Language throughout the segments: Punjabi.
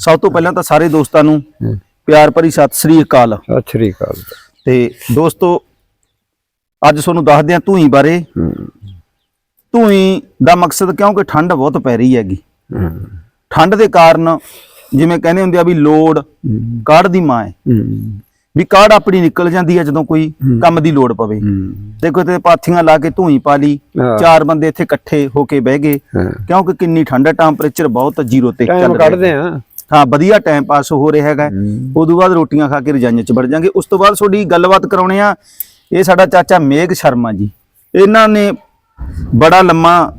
ਸਭ ਤੋਂ ਪਹਿਲਾਂ ਤਾਂ ਸਾਰੇ ਦੋਸਤਾਂ ਨੂੰ। ਪਿਆਰ ਭਰੀ ਸਤਿ ਸ੍ਰੀ ਅਕਾਲ। ਸਤਿ ਸ੍ਰੀ ਅਕਾਲ ਤੇ ਦੋਸਤੋ ਅੱਜ ਤੁਹਾਨੂੰ ਦੱਸਦੇ ਹਾਂ ਧੂਈ ਬਾਰੇ। ਧੂਈ ਦਾ ਮਕਸਦ ਕਿਉਂਕਿ ਠੰਡ ਬਹੁਤ ਪੈ ਰਹੀ ਹੈਗੀ। ਠੰਡ ਦੇ ਕਾਰਨ ਜਿਵੇਂ ਕਹਿੰਦੇ ਹੁੰਦੇ ਆ ਵੀ ਲੋੜ ਕਾੜ ਦੀ ਮਾਂ ਹੈ। ਵੀ ਕਾੜ ਆਪਣੀ ਨਿਕਲ ਜਾਂਦੀ ਹੈ ਜਦੋਂ ਕੋਈ ਕੰਮ ਦੀ ਲੋੜ ਪਵੇ। ਦੇਖੋ ਤੇ ਪਾਥੀਆਂ ਲਾ ਕੇ ਧੂਈ ਪਾ ਲਈ। ਚਾਰ ਬੰਦੇ ਇੱਥੇ ਇਕੱਠੇ ਹੋ ਕੇ ਬਹਿ ਗਏ। ਕਿਉਂਕਿ ਕਿੰਨੀ ਠੰਡ ਟੈਂਪਰੇਚਰ ਬਹੁਤ ਜ਼ੀਰੋ ਤੇ ਚੱਲ ਰਿਹਾ ਕੱਢਦੇ ਆ ਹਾਂ ਵਧੀਆ ਟਾਈਮ ਪਾਸ ਹੋ ਰਿਹਾ ਹੈਗਾ। ਉਦੋਂ ਬਾਅਦ ਰੋਟੀਆਂ ਖਾ ਕੇ ਰਜਾਈਆਂ 'ਚ ਵੜ ਜਾਾਂਗੇ। ਉਸ ਤੋਂ ਬਾਅਦ ਤੁਹਾਡੀ ਗੱਲਬਾਤ ਕਰਾਉਣੇ ਆ ਇਹ ਸਾਡਾ ਚਾਚਾ ਮੇਘ ਸ਼ਰਮਾ ਜੀ। ਇਹਨਾਂ ਨੇ ਬੜਾ ਲੰਮਾ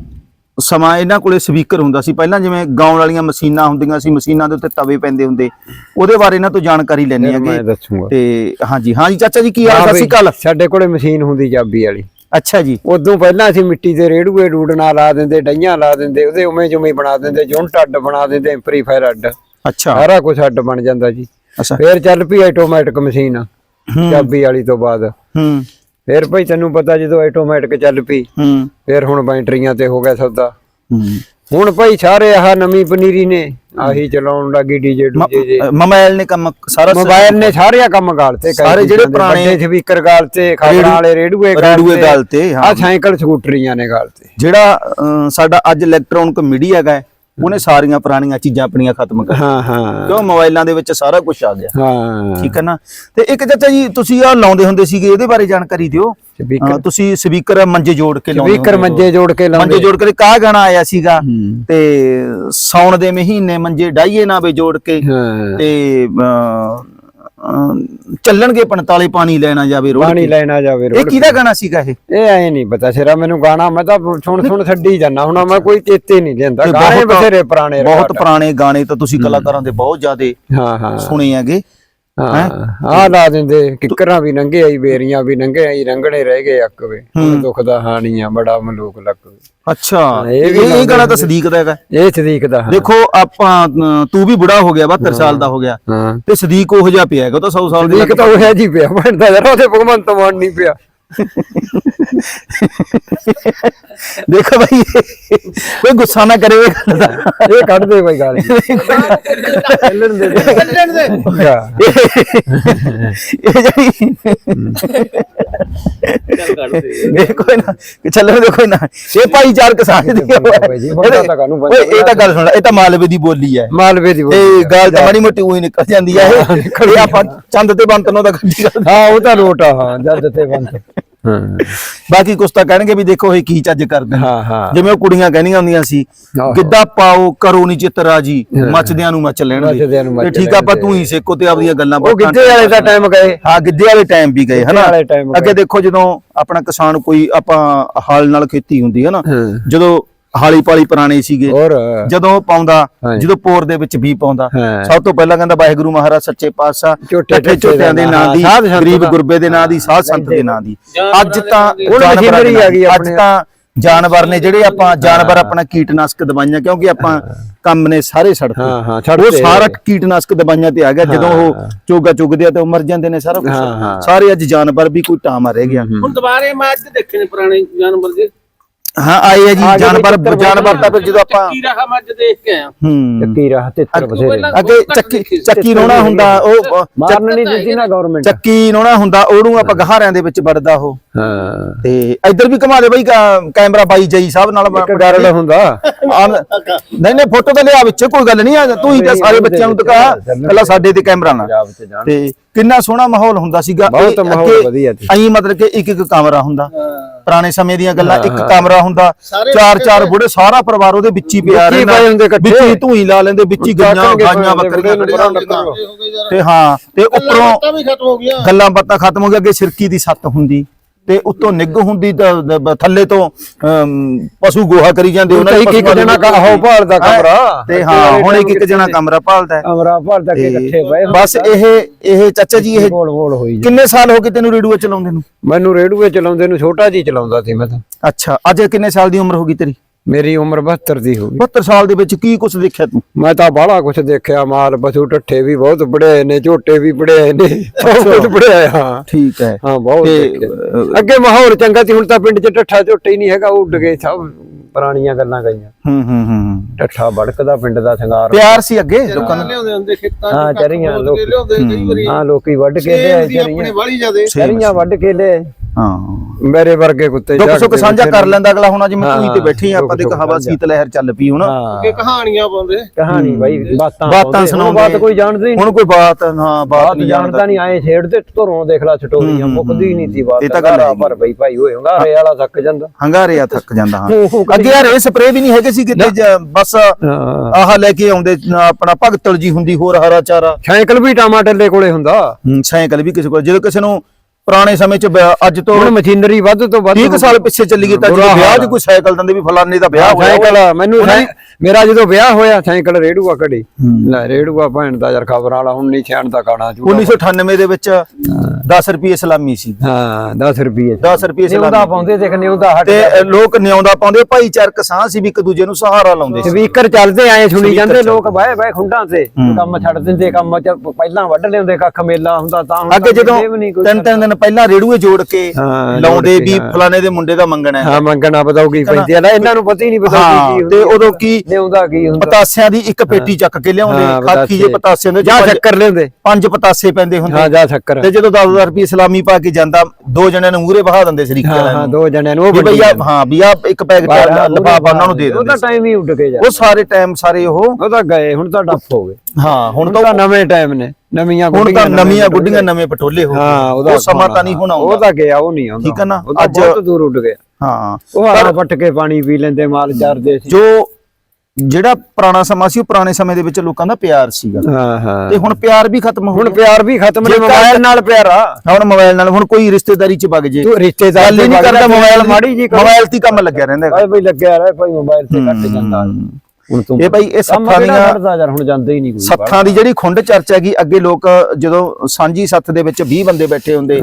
ਸਮਾਂ ਇਹਨਾਂ ਕੋਲੇ ਸਪੀਕਰ ਹੁੰਦਾ ਸੀ। ਪਹਿਲਾਂ ਜਿਵੇਂ ਗਾਉਣ ਵਾਲੀਆਂ ਮਸ਼ੀਨਾਂ ਹੁੰਦੀਆਂ ਸੀ ਮਸ਼ੀਨਾਂ ਦੇ ਉੱਤੇ ਤਵੇ ਪੈਂਦੇ ਹੁੰਦੇ। ਉਹਦੇ ਬਾਰੇ ਇਹਨਾਂ ਤੋਂ ਜਾਣਕਾਰੀ ਲੈਣੀ ਹੈਗੇ ਤੇ ਹਾਂਜੀ ਹਾਂਜੀ ਚਾਚਾ ਜੀ ਕੀ ਹਾਲ? ਸਤਿ ਸ਼੍ਰੀ ਅਕਾਲ। ਸਾਡੇ ਕੋਲੇ ਮਸ਼ੀਨ ਹੁੰਦੀ ਚਾਬੀ ਵਾਲੀ। ਅੱਛਾ ਜੀ। ਉਦੋਂ ਪਹਿਲਾਂ ਅਸੀਂ ਮਿੱਟੀ ਦੇ ਰੇੜੂਏ ਡੂਡਣਾ ਲਾ ਦਿੰਦੇ ਡਈਆਂ ਲਾ ਦਿੰਦੇ ਉਹਦੇ ਉਵੇਂ ਜੁਮੇ ਬਣਾ ਦਿੰਦੇ ਜੁੰਟ ਅੱਡ ਬਣਾ ਦਿੰਦੇ ਐਂਪਲੀਫਾਇਰ ਅੱਡ। ਅੱਛਾ। ਸਾਰਾ ਕੁਝ ਅੱਡ ਬਣ ਜਾਂਦਾ ਜੀ। ਅੱਛਾ। ਫੇਰ ਚੱਲ ਪਈ ਆਟੋਮੈਟਿਕ ਮਸ਼ੀਨ ਚਾਬੀ ਵਾਲੀ ਤੋਂ ਬਾਅਦ। ਹੂੰ। ਫੇਰ ਭਾਈ ਤੈਨੂੰ ਪਤਾ ਜਦੋਂ ਆਟੋਮੈਟਿਕ ਚੱਲ ਪਈ ਹੂੰ। ਫੇਰ ਹੁਣ ਬੈਟਰੀਆਂ ਤੇ ਹੋ ਗਿਆ ਸੌਦਾ। ਹੂੰ। ਹੁਣ ਭਾਈ ਸਾਰੇ ਆਹ ਨਵੀਂ ਪਨੀਰੀ ਨੇ ਆਹੀ ਚਲਾਉਣ ਲੱਗੀ ਡੀਜੇ ਡੂਜੇ ਜੇ। ਮੋਬਾਈਲ ਨੇ ਕੰਮ ਸਾਰਾ ਮੋਬਾਈਲ ਨੇ ਸਾਰਿਆਂ ਕੰਮ ਗਾਲਤੇ ਸਾਰੇ ਜਿਹੜੇ ਪੁਰਾਣੇ ਸਪੀਕਰ ਗਾਲਤੇ ਖਬਰਾਂ ਵਾਲੇ ਰੇਡੂਏ ਰੇਡੂਏ ਗਾਲਤੇ। ਆ ਸਾਈਕਲ ਸਕੂਟਰੀਆਂ ਨੇ ਗਾਲਤੇ ਜਿਹੜਾ ਸਾਡਾ ਅੱਜ ਇਲੈਕਟ੍ਰੋਨਿਕ ਮੀਡੀਆ ਹੈਗਾ ਉਹਨੇ ਸਾਰੀਆਂ ਪੁਰਾਣੀਆਂ ਚੀਜ਼ਾਂ ਆਪਣੀਆਂ ਖਤਮ ਕਰ ਹਾਂ ਹਾਂ। ਕਿਉਂ? ਮੋਬਾਈਲਾਂ ਦੇ ਵਿੱਚ ਸਾਰਾ ਕੁਝ ਆ ਗਿਆ। ਹਾਂ। ਠੀਕ ਹੈ ਨਾ? ਤੇ ਇੱਕ ਚਾਚਾ ਜੀ ਤੁਸੀਂ ਆ ਲਾਉਂਦੇ ਹੁੰਦੇ ਸੀਗੇ ਇਹਦੇ ਬਾਰੇ ਜਾਣਕਾਰੀ ਦਿਓ। ਤੁਸੀਂ ਸਪੀਕਰ ਮੰਜੇ ਜੋੜ ਕੇ ਲਾਉਂਦੇ ਸਪੀਕਰ। ਮੰਜੇ ਜੋੜ ਕੇ ਲਾਉਂਦੇ। ਮੰਜੇ ਜੋੜ ਕੇ ਕਾ ਗਾਣਾ ਆਇਆ ਸੀਗਾ। ਤੇ ਸੌਣ ਦੇ ਮਹੀਨੇ ਮੰਜੇ ਡਾਈਏ ਨਾ ਵੇ ਜੋੜ ਕੇ। ਤੇ ਚੱਲਣਗੇ 45 ਪਾਣੀ ਲੈਣਾ ਜਾਵੇ ਰੋਡ ਪਾਣੀ। ਲੈਣਾ ਜਾਵੇ ਇਹ ਰੋਡ ਕਿਹਦਾ ਗਾਣਾ ਸੀਗਾ ਇਹ? ਇਹ ਐ ਨਹੀਂ ਪਤਾ ਸਿਰਾ ਮੈਨੂੰ ਗਾਣਾ ਮੈਂ ਤਾਂ ਸੁਣ ਸੁਣ ਛੱਡੀ ਜਾਂਦਾ ਹੁਣ ਮੈਂ ਕੋਈ ਚੇਤੇ ਨਹੀਂ ਲੈਂਦਾ। ਗਾਣੇ ਬਥੇਰੇ ਪੁਰਾਣੇ ਬਹੁਤ। ਪੁਰਾਣੇ ਗਾਣੇ ਤਾਂ ਤੁਸੀਂ ਕਲਾਕਾਰਾਂ ਦੇ ਬਹੁਤ ਜ਼ਿਆਦੇ ਹਾਂ ਹਾਂ। ਸੁਣੇ ਹੈਗੇ। ਆ ਲਾ ਦਿੰਦੇ ਕਿੱਕਰਾਂ ਵੀ ਨੰਗੇ ਆਈ ਬੇਰੀਆਂ ਵੀ ਨੰਗੇ ਆਈ ਰੰਗਣੇ ਰਹਿ ਗਏ ਅੱਕ ਵੇ। ਹੁਣ ਦੁੱਖ ਦਾ ਹਾਣੀਆਂ ਬੜਾ ਮਲੂਕ ਲੱਗ ਅੱਛਾ ਇਹ ਗਾਣਾ ਤਾਂ ਸਦੀਕ ਦਾ ਹੈਗਾ। ਇਹ ਸਦੀਕ ਦਾ। ਦੇਖੋ ਆਪਾਂ ਤੂੰ ਵੀ ਬੁੜਾ ਹੋ ਗਿਆ 72 ਸਾਲ ਦਾ ਹੋ। ਗਿਆ ਤੇ ਸਦੀਕ ਉਹ ਜਿਹਾ ਪਿਆ ਹੈਗਾ ਉਹ ਤਾਂ 100 ਸਾਲ ਸਦੀਕ ਤਾਂ ਉਹ ਹੈ ਜੀ ਪਿਆ ਬਣਦਾ ਯਾਰ ਉਹਦੇ ਭਗਵੰਤ ਮਾਨ ਨਹੀਂ ਪਿਆ। ਦੇਖੋ ਭਾਈ ਕੋਈ ਗੁੱਸਾ ਨਾ ਕਰੇ ਇਹ ਗੱਲ ਦਾ। ਇਹ ਕੱਢ ਦੇ ਬਈ ਗਾਲ ਚੱਲਣ ਦੇ ਚੱਲਣ ਦੇ ਇਹ ਜਿਹੜੀ ਦੇਖੋ ਨਾ ਕਿ ਚੱਲਣ ਦੇ ਕੋਈ ਨਾ। ਇਹ ਭਾਈਚਾਰਕ ਸਾਥ ਦੀ ਭਾਈ ਇਹ ਤਾਂ ਗੱਲ ਸੁਣ ਇਹ ਤਾਂ ਮਾਲਵੇ ਦੀ ਬੋਲੀ ਹੈ। ਮਾਲਵੇ ਦੀ ਇਹ ਗੱਲ ਤਾਂ ਮਾੜੀ ਮੋਟੀ ਉਹੀ ਨਿਕਲ ਜਾਂਦੀ ਆ ਇਹ ਇਹ ਆਪਾਂ ਚੰਦ ਤੇ ਬੰਤ ਨੂੰ ਤਾਂ ਗੱਡੀ ਕਰਦੇ ਹਾਂ ਉਹ ਤਾਂ ਲੋਟਾ ਹਾਂ ਜਦ ਤੇ ਬੰਦ ਹਾਂ ਬਾਕੀ ਕੁਛ ਤਾਂ ਕਹਿਣਗੇ ਵੀ ਦੇਖੋ ਇਹ ਕੀ ਚੱਜ ਕਰਦੇ। ਨੇ। ਹਾਂ ਹਾਂ। ਜਿਵੇਂ ਉਹ ਕੁੜੀਆਂ ਕਹਿੰਦੀਆਂ ਹੁੰਦੀਆਂ ਸੀ। ਗਿੱਧਾ ਪਾਓ ਕਰੋ ਨੀ ਚਿੱਤ ਰਾਜੀ ਮੱਚਦਿਆਂ ਨੂੰ ਮੱਚ ਤੇ ਠੀਕ ਆਪਾਂ। ਤੂੰ ਹੀ ਸੇਕੋ ਤੇ ਆਪਦੀਆਂ ਗੱਲਾਂ ਉਹ ਗਿੱਧੇ ਵਾਲੇ ਦਾ ਟਾਈਮ ਗਏ। ਹਾਂ ਗਿੱਧੇ ਵਾਲੇ ਟਾਈਮ ਵੀ ਗਏ ਹਨਾ? ਅੱਗੇ ਦੇਖੋ ਜਦੋਂ ਆਪਣਾ ਕਿਸਾਨ ਕੋਈ ਆਪਾਂ ਹਲ ਨਾਲ ਖੇਤੀ ਹੁੰਦੀ ਹੈ ਨਾ ਜਦੋਂ ਹਾਲੀ ਪਾਲੀ ਪੁਰਾਣੇ ਸੀਗੇ। ਹੋਰ। ਜਦੋਂ ਉਹ ਪਾਉਂਦਾ। ਜਦੋਂ ਪੋਰ ਦੇ ਵਿੱਚ ਵੀ ਪਾਉਂਦਾ। ਸਭ ਤੋਂ ਪਹਿਲਾਂ ਕਹਿੰਦਾ ਵਾਹਿਗੁਰੂ ਮਹਾਰਾਜ ਸੱਚੇ ਪਾਤਸ਼ਾਹ ਝੋਟੇ ਝੋਟਿਆਂ ਦੇ ਨਾਂ ਦੀ ਗਰੀਬ। ਗੁਰਬੇ ਦੇ ਨਾਂ ਦੀ ਸਾਧ ਸੰਤ ਦੇ ਨਾਂ ਦੀ। ਅੱਜ ਤਾਂ ਜਾਨਵਰਾਂ ਆ ਗਈ। ਅੱਜ। ਤਾਂ ਜਾਨਵਰ ਨੇ ਜਿਹੜੇ ਆਪਾਂ ਜਾਨਵਰ ਆਪਣਾ ਕੀਟਨਾਸ਼ਕ ਦਵਾਈਆਂ ਕਿਉਂਕਿ ਆਪਾਂ ਕੰਮ ਨੇ ਸਾਰੇ ਛੱਡਤੇ ਹਾਂ ਹਾਂ ਉਹ ਸਾਰਾ ਕੀਟਨਾਸ਼ਕ ਦਵਾਈਆਂ ਤੇ ਆ ਗਿਆ। ਜਦੋਂ ਉਹ ਚੋਗਾ ਚੁਗਦੇ ਆ ਤੇ ਉਹ ਮਰ ਜਾਂਦੇ ਨੇ ਸਾਰਾ ਕੁਝ। ਸਾਰੇ ਅੱਜ ਜਾਨਵਰ ਵੀ ਕੋਈ ਟਾਮਾ ਰਹਿ ਗਿਆ। ਹੁਣ ਦੁਬਾਰੇ ਮੈਂ ਅੱਜ ਦੇਖੇ ਨੇ ਪੁਰਾਣੇ ਜਾਨਵਰ ਦੇ ਹਾਂ ਆਏ ਆ ਜੀ ਜਾਨਵਰ ਜਾਨਵਰ ਤਾਂ ਫਿਰ ਜਦੋਂ ਆਪਾਂ ਕੀ ਰਹਾ ਮੈਂ ਅੱਜ ਦੇਖ ਕੇ ਆਇਆ ਹੂੰ। ਚੱਕੀ ਰਾਹ ਤੇ ਤਰ ਬਥੇਰੇ। ਅੱਗੇ ਚੱਕੀ ਚੱਕੀ ਰੋਣਾ ਹੁੰਦਾ ਉਹ ਮਾਰਨ ਨਹੀਂ ਦਿੱਤੀ ਨਾ ਗਵਰਨਮੈਂਟ ਚੱਕੀ ਰੋਣਾ ਹੁੰਦਾ ਉਹਨੂੰ ਆਪਾਂ ਗਹਾਰਿਆਂ ਦੇ ਵਿੱਚ ਵੜਦਾ ਉਹ। ਹਾਂ। ਤੇ ਇੱਧਰ ਵੀ ਘੁਮਾ ਦੇ ਬਈ ਕੈਮਰਾ ਬਾਈ ਜਈ ਸਾਹਿਬ ਨਾਲ ਗਰਲ ਹੁੰਦਾ। ਨਹੀਂ ਨਹੀਂ ਫੋਟੋ ਤਾਂ ਲਿਆ ਵਿੱਚ ਕੋਈ ਗੱਲ ਨਹੀਂ ਆ ਤੂੰ ਹੀ ਤਾਂ ਸਾਰੇ ਬੱਚਿਆਂ ਨੂੰ ਦਿਖਾ। ਪਹਿਲਾਂ ਸਾਡੇ ਤੇ ਕੈਮਰਾ ਨਾ ਪੰਜਾਬ ਚ ਜਾਣ ਤੇ ਕਿੰਨਾ ਸੋਹਣਾ ਮਾਹੌਲ ਹੁੰਦਾ ਸੀਗਾ। ਬਹੁਤ ਮਾਹੌਲ ਵਧੀਆ ਸੀ। ਐਂ ਮਤਲਬ ਕਿ ਇੱਕ ਇੱਕ ਕਮਰਾ ਹੁੰਦਾ। ਪੁਰਾਣੇ ਸਮੇਂ ਦੀਆਂ ਗੱਲਾਂ ਇੱਕ। ਕਮਰਾ ਹੁੰਦਾ ਚਾਰ ਚਾਰ ਬੁੜੇ ਸਾਰਾ ਪਰਿਵਾਰ ਉਹਦੇ ਵਿੱਚ ਹੀ ਪਿਆ ਰਹਿੰਦਾ। ਵਿੱਚ ਹੀ ਧੂਈ ਲਾ ਲੈਂਦੇ ਵਿੱਚ ਹੀ ਗਈਆਂ ਗਾਈਆਂ ਬੁੜੇ ਬੱਕਰੀਆਂ ਤੇ ਹਾਂ ਤੇ ਉੱਪਰੋਂ ਗਿਆ ਗੱਲਾਂ ਬਾਤਾਂ ਖਤਮ ਹੋ ਗਿਆ ਅੱਗੇ ਸਿਰਕੀ ਦੀ ਸੱਤ ਹੁੰਦੀ। ਤੇ ਉੱਤੋਂ ਨਿੱਗ ਹੁੰਦੀ ਤਾਂ ਦ- ਥੱਲੇ ਤੋਂ ਪਸ਼ੂ ਗੋਹਾ ਕਰੀ ਜਾਂਦੇ ਹੁਣ ਤਾਂ ਇੱਕ ਦੇ ਜਣਾ ਕਾਹੋ ਭਾਲਦਾ ਕਮਰਾ। ਤੇ ਹਾਂ ਹੁਣ ਇੱਕ ਇੱਕ ਜਣਾ ਕਮਰਾ ਭਾਲਦਾ। ਹੈ। ਕਮਰਾ ਭਾਲਦਾ ਕੇ ਇਕੱਠੇ ਪਏ ਬਸ ਇਹ ਇਹ ਚਾਚਾ ਜੀ ਇਹ ਬੋਲ ਬੋਲ ਹੋਈ। ਕਿੰਨੇ ਸਾਲ ਹੋ ਗਏ ਤੈਨੂੰ ਰੇਡੂਆ ਚਲਾਉਂਦੇ ਨੂੰ? ਮੈਨੂੰ ਰੇਡੂਏ ਚਲਾਉਂਦੇ ਨੂੰ ਛੋਟਾ ਜੀ ਚਲਾਉਂਦਾ ਸੀ ਮੈਂ ਤਾਂ। ਅੱਛਾ ਅੱਜ ਕਿੰਨੇ ਸਾਲ ਦੀ ਉਮਰ ਹੋ ਗਈ ਤੇਰੀ? ਮੇਰੀ ਉਮਰ 72 ਦੀ ਹੋ ਗਈ। 72 ਸਾਲ ਦੇ ਵਿੱਚ ਕੀ ਕੁਝ ਦੇਖਿਆ ਤੂੰ? ਮੈਂ ਤਾਂ ਬਾਹਲਾ ਕੁਛ ਦੇਖਿਆ ਮਾਲ ਪਸ਼ੂ ਟੱਠੇ ਵੀ ਬਹੁਤ ਬੜੇ ਨੇ ਝੋਟੇ ਵੀ ਬੜੇ ਨੇ ਬਹੁਤ ਕੁਝ ਬੜੇ ਹਾਂ ਠੀਕ ਹੈ। ਹਾਂ ਬਹੁਤ। ਅੱਗੇ ਮਾਹੌਲ ਚੰਗਾ ਸੀ ਹੁਣ ਤਾਂ ਪਿੰਡ 'ਚ ਟੱਠਾ ਝੋਟੇ ਹੀ ਨਹੀਂ ਹੈਗਾ ਉੱਡ ਗਏ ਸਭ ਪੁਰਾਣੀਆਂ ਗੱਲਾਂ ਗਈਆਂ। ਹੂੰ ਹੂੰ ਹੂੰ ਠੱਠਾ ਵੜਕਦਾ ਪਿੰਡ ਦਾ ਸ਼ਿੰਗਾਰ। ਪਿਆਰ ਸੀ ਅੱਗੇ? ਲੋਕਾਂ ਦਾ ਲਿਆਉਂਦੇ ਹੁੰਦੇ ਖੇਤਾਂ ਹਾਂ, ਚਰੀਆਂ ਲੋਕ। ਕੇ ਲਿਆਉਂਦੇ ਕਈ ਵਾਰੀ ਹਾਂ ਲੋਕੀ ਵੱਢ ਕੇ ਲਿਆਏ ਦੀ ਆਪਣੇ ਚਰੀਆਂ। ਵਾਲੀ ਜਾਦੇ। ਚਰੀਆਂ ਵੱਢ ਕੇ ਲਿਆਏ। ਹਾਂ। ਮੇਰੇ ਵਰਗੇ ਕੁੱਤੇ ਦੁੱਖ ਸੁੱਖ ਦੇ ਸਾਂਝਾ ਕਰ ਲੈਂਦਾ ਅਗਲਾ ਹੁਣ ਜਿਵੇਂ ਤੂੰ ਹੀ ਤੇ ਹਾਂ, ਬੈਠੀ ਆ ਆਪਾਂ ਦੇ ਹਵਾ ਸੀਤ ਲਹਿਰ ਚੱਲ ਪਈ ਹੁਣ। ਕਿ ਕਹਾਣੀਆਂ ਪਾਉਂਦੇ ਕਹਾਣੀ ਬਾਈ ਬਾਤਾਂ ਬਾਤਾਂ ਸੁਣਾਉਂਦੇ। ਬਾਤ ਕੋਈ ਜਾਣਦਾ ਨਹੀਂ। ਹੁਣ ਕੋਈ ਬਾਤ ਹਾਂ ਬਾਤ ਨਹੀਂ ਜਾਣਦਾ। ਨਹੀਂ ਆਏ ਛੇੜਦੇ ਧਰੋਂ ਦੇਖ ਲੈ ਛਟੋਰੀਆਂ ਮੁੱਕਦੀ ਨਹੀਂ ਸੀ ਬਾਤ। ਇਹ ਤਾਂ ਗੱਲ। ਪਰ ਬਈ ਭਾਈ ਹੋਏ ਹੰਗਾਰੇ ਵਾਲਾ ਥੱਕ ਜਾਂਦਾ। ਹੰਗਾਰਿਆ ਥੱਕ ਜਾਂਦਾ ਹਾਂ। ਅੱਗੇ ਯਾਰ ਇਹ ਸਪਰੇ ਵੀ ਨਹੀਂ ਹੈਗੇ ਸੀ ਕਿਤੇ ਜ- ਬਸ ਆਹ ਲੈ ਕੇ ਆਉਂਦੇ ਆਪਣਾ ਭਗਤਲ ਜੀ ਹੁੰਦੀ ਹੋਰ ਹਰਾ ਚਾਰਾ। ਸਾਈਕਲ ਵੀ ਟਮਾਟਰ ਕੋਲੇ ਹੁੰਦਾ। ਸਾਈਕਲ ਵੀ ਕਿਸੇ ਕੋਲ ਜਦੋਂ ਕਿਸੇ ਨੂੰ ਪੁਰਾਣੇ ਸਮੇਂ ਚ ਵਿਆਹ- ਅੱਜ ਤੋਂ ਹੁਣ ਮਸ਼ੀਨਰੀ ਵੱਧ ਤੋਂ ਵੱਧ 30 ਸਾਲ ਪਿੱਛੇ ਚੱਲੀ ਗਈ ਤਾਂ ਬੁਰਾ ਜਦੋਂ ਵਿਆਹ ਹਾਲ 'ਚ ਕੋਈ ਸਾਈਕਲ ਦਿੰਦੇ ਵੀ ਫਲਾਣੇ ਦਾ ਵਿਆਹ ਹੋਇਆ ਸਾਈਕਲ ਮੈਨੂੰ ਉਹਨਾਂ ਸਾਈ- ਮੇਰਾ ਜਦੋਂ ਵਿਆਹ ਹੋਇਆ ਸਾਈਕਲ ਰੇੜੂਆ ਘੜੀ ਲੈ ਰੇੜੂਆ ਭੈਣ ਦਾ ਯਾਰ ਖਬਰ ਵਾਲਾ ਹੁਣ ਨਹੀਂ ਛਾਣ ਦਾ ਕਾਣਾ ਚੂੜਾ 1998 ਦੇ ਵਿੱਚ 10 ਰੁਪਏ ਸਲਾਮੀ ਸੀ। ਹਾਂ 10 ਰੁਪਏ। 10 ਰੁਪਏ ਨਿਉਂਦਾ ਸਲਾਮੀ। ਪਾਉਂਦੇ ਦੇਖ ਨਿਉਂਦਾ ਹਟ ਤੇ ਲੋਕ ਨਿਆਉਂਦਾ ਪਾਉਂਦੇ ਭਾਈਚਾਰਕ ਸਾਹ ਸੀ ਵੀ ਇੱਕ ਦੂਜੇ ਨੂੰ ਸਹਾਰਾ ਲਾਉਂਦੇ ਸੀ। ਸਪੀਕਰ ਚੱਲਦੇ ਆਏ ਸੁਣੀ ਜਾਂਦੇ ਲੋਕ ਬਾਏ ਬਾਏ ਖੁੰਡਾਂ ਤੇ। ਕੰਮ ਛੱਡ ਦਿੰਦੇ ਕੰਮ ਚ ਪਹਿਲਾਂ ਵੱਢ ਲਿਆਉਂਦੇ ਕੱਖ ਮੇਲਾ ਹੁੰਦਾ ਤਾਂ ਹੁਣ ਅੱਗੇ ਤਾਂ ਜਦੋਂ ਇਹ ਵੀ ਨਹੀਂ ਕੋਈ ਤਿੰਨ ਤਿੰਨ ਦਿਨ ਪਹਿਲਾਂ ਰੇੜੂਏ ਜੋੜ ਕੇ ਹਾਂ, ਜੋੜ ਲਾਉਂਦੇ ਕੇ, ਵੀ ਹਾਂ। ਫਲਾਣੇ ਦੇ ਮੁੰਡੇ ਦਾ ਮੰਗਣਾ ਹੈ। ਹਾਂ ਮੰਗਣਾ ਬਤਾਉਗੀ ਪੈਂਦੀ ਆ ਲੈ ਇਹਨਾਂ ਨੂੰ ਪਤਾ ਹੀ ਨਹੀਂ ਬਤਾਉਗੀ ਹਾਂ ਕੀ ਤੇ ਉਦੋਂ ਕੀ ਲਿਆਉਂਦਾ ਕੀ ਹੁੰਦਾ। ਪਤਾਸਿਆਂ ਦੀ ਇੱਕ ਪੇਟੀ ਚੱਕ ਕੇ ਲਿਆਉਂਦੇ ਹਾਂ, ਖਾਕੀ ਜੇ ਪਤਾਸਿਆਂ ਦੇ ਜਾਂ ਪੰਜ- ਲਿਆਉਂਦੇ। ਪੰਜ ਪਤਾਸੇ ਪੈਂਦੇ ਹੁੰਦੇ। ਹਾਂ ਜਾਂ ਸ਼ੱਕਰ ਤੇ ਜਦੋਂ 10 ਰੁਪਏ ਸਲਾਮੀ ਪਾ ਕੇ ਜਾਂਦਾ ਦੋ ਜਣਿਆਂ ਨੂੰ ਮੂਹਰੇ ਬਹਾ ਦਿੰਦੇ ਸਰੀਕੇ ਹਾਂ ਵਾਲਿਆਂ ਹਾਂ ਨੂੰ। ਦੋ ਜਣਿਆਂ ਨੂੰ ਉਹ ਵੀ ਭਈਆ ਵੱਡੀ ਹਾਂ ਵੀ ਆ ਇੱਕ ਪੈਕਟ ਲਫਾਫਾ ਉਹਨਾਂ ਨੂੰ ਦੇ ਉਹਦਾ ਦਿੰਦੇ ਸੀ। ਟਾਈਮ ਹੀ ਉੱਡ ਕੇ ਜਾ ਉਹ ਸਾਰੇ ਟਾਈਮ ਸਾਰੇ ਉਹ ਉਹ ਤਾਂ ਗਏ ਹੁਣ ਤਾਂ ਡੱਫ ਹੋ ਗਏ। ਹਾਂ ਹੁਣ ਹੁਣ ਤਾਂ ਨਵੇਂ ਟਾਈਮ ਨੇ ਨਵੀਆਂ ਹੁਣ ਤਾਂ ਨਵੀਆਂ। ਗੁੱਡੀਆਂ ਨਵੇਂ ਪਟੋਲੇ ਹੋ ਗਏ। ਹਾਂ ਉਹਦਾ ਉਹ ਸਮਾਂ ਤਾਂ ਨਹੀਂ ਹੁਣ ਉਹ ਤਾਂ ਗਿਆ ਉਹ ਨਹੀਂ ਆਉਂਦਾ। ਠੀਕ ਹੈ ਨਾ? ਅੱਜ- ਬਹੁਤ ਦੂਰ ਉੱਡ ਗਿਆ। ਹਾਂ। ਉਹ ਹਾਰਾ ਪੱਟ ਕੇ ਪਾਣੀ ਪੀ ਲੈਂਦੇ ਮਾਲ ਚਾਰਦੇ ਸੀ। ਜੋ ਜਿਹੜਾ ਪੁਰਾਣਾ ਸਮਾਂ ਸੀ ਉਹ ਪੁਰਾਣੇ ਸਮੇਂ ਦੇ ਵਿੱਚ ਲੋਕਾਂ ਦਾ ਪਿਆਰ ਸੀਗਾ। ਹਾਂ ਹਾਂ। ਤੇ ਹੁਣ ਪਿਆਰ ਵੀ ਖਤਮ ਹੋ ਹੁਣ ਗਿਆ। ਪਿਆਰ ਵੀ ਖਤਮ ਨੇ ਮੋਬਾਈਲ ਨਾਲ ਪਿਆਰ ਆ। ਹੁਣ ਮੋਬਾਈਲ ਨਾਲ ਹੁਣ ਕੋਈ ਰਿਸ਼ਤੇਦਾਰੀ ਚ ਵਗ ਜੇ। ਤੂੰ ਰਿਸ਼ਤੇਦਾਰ ਹੀ ਨਹੀਂ ਕਰਦਾ ਮੋਬਾਈਲ ਮਾੜੀ ਜੀ ਮੋਬਾਈਲ ਤੇ ਹੀ ਕੰਮ ਲੱਗਿਆ ਰਹਿੰਦਾ ਹੈਗਾ। ਭਾਈ ਬਈ ਲੱਗਿਆ ਰਹੇ ਭਾਈ ਮੋਬਾਈਲ ਤੇ ਕੱਟ ਜਾਂਦਾ। ਹੁਣ ਤੂੰ ਇਹ ਭਾਈ ਇਹ ਸੱਥਾਂ ਦੀਆਂ ਯਾਰ ਹੁਣ ਜਾਂਦੇ ਹੀ ਨਹੀਂ ਕੋਈ ਸੱਥਾਂ ਦੀ ਜਿਹੜੀ ਖੁੰਡ ਚਰਚਾ ਹੈਗੀ ਅੱਗੇ ਲੋਕ ਜਦੋਂ ਸਾਂਝੀ ਸੱਥ ਦੇ ਵਿੱਚ 20 ਬੰਦੇ ਬੈਠੇ ਹੁੰਦੇ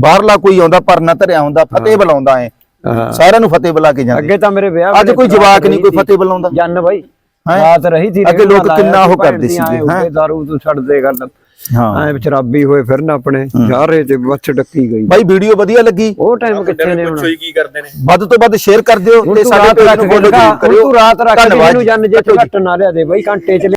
ਬਾਹਰਲਾ ਕੋਈ ਆਉਂਦਾ ਪਰਨਾ ਧਰਿਆ ਹੁੰਦਾ ਫਤਿਹ ਬੁਲਾਉਂਦਾ ਐ। ਹਾਂ। ਸਾਰਿਆਂ ਨੂੰ ਫਤਿਹ ਬੁਲਾ ਕੇ ਜਾਂਦੇ। ਅੱਗੇ ਤਾਂ ਮੇਰੇ ਵਿਆਹ ਅੱਜ ਕੋਈ ਜਵਾਕ ਨਹੀਂ ਕੋਈ ਸੀ। ਫਤਿਹ ਬੁਲਾਉਂਦਾ। ਜੰਨ ਬਾਈ? ਰਾਤ ਰਹੀ ਸੀ ਅੱਗੇ ਲੋਕ ਕਿੰਨਾ ਉਹ ਸੀ, ਕਰਦੇ ਹੈਂ? ਦਾਰੂ ਤੂੰ ਛੱਡਦੇ ਗੱਲ। ਹਾਂ। ਐ ਸ਼ਰਾਬੀ ਹੋਏ ਫਿਰਨ ਆਪਣੇ ਯਾਰੇ ਤੇ ਬੱਚ ਡੱਕੀ ਗਈ। ਭਾਈ ਵੀਡੀਓ ਵਧੀਆ ਲੱਗੀ? ਉਹ ਟਾਈਮ ਕਿੱਥੇ ਨੇ ਹੁਣ? ਕੀ ਕਰਦੇ ਨੇ। ਵੱਧ ਤੋਂ ਵੱਧ ਸ਼ੇਅਰ ਕਰ ਦਿਓ ਤੇ ਸਾਡੇ ਰਾਤ ਪੇਜ ਨੂੰ ਫੋਲੋ ਕਰਿਓ। ਤੂੰ ਰਾਤ ਰੱਖ ਕੇ ਜੀ। ਜੰਨ ਜੇ ਘੱਟ ਨਾ ਲਿਆ ਦੇ ਬਾਈ ਘੰਟੇ ਚ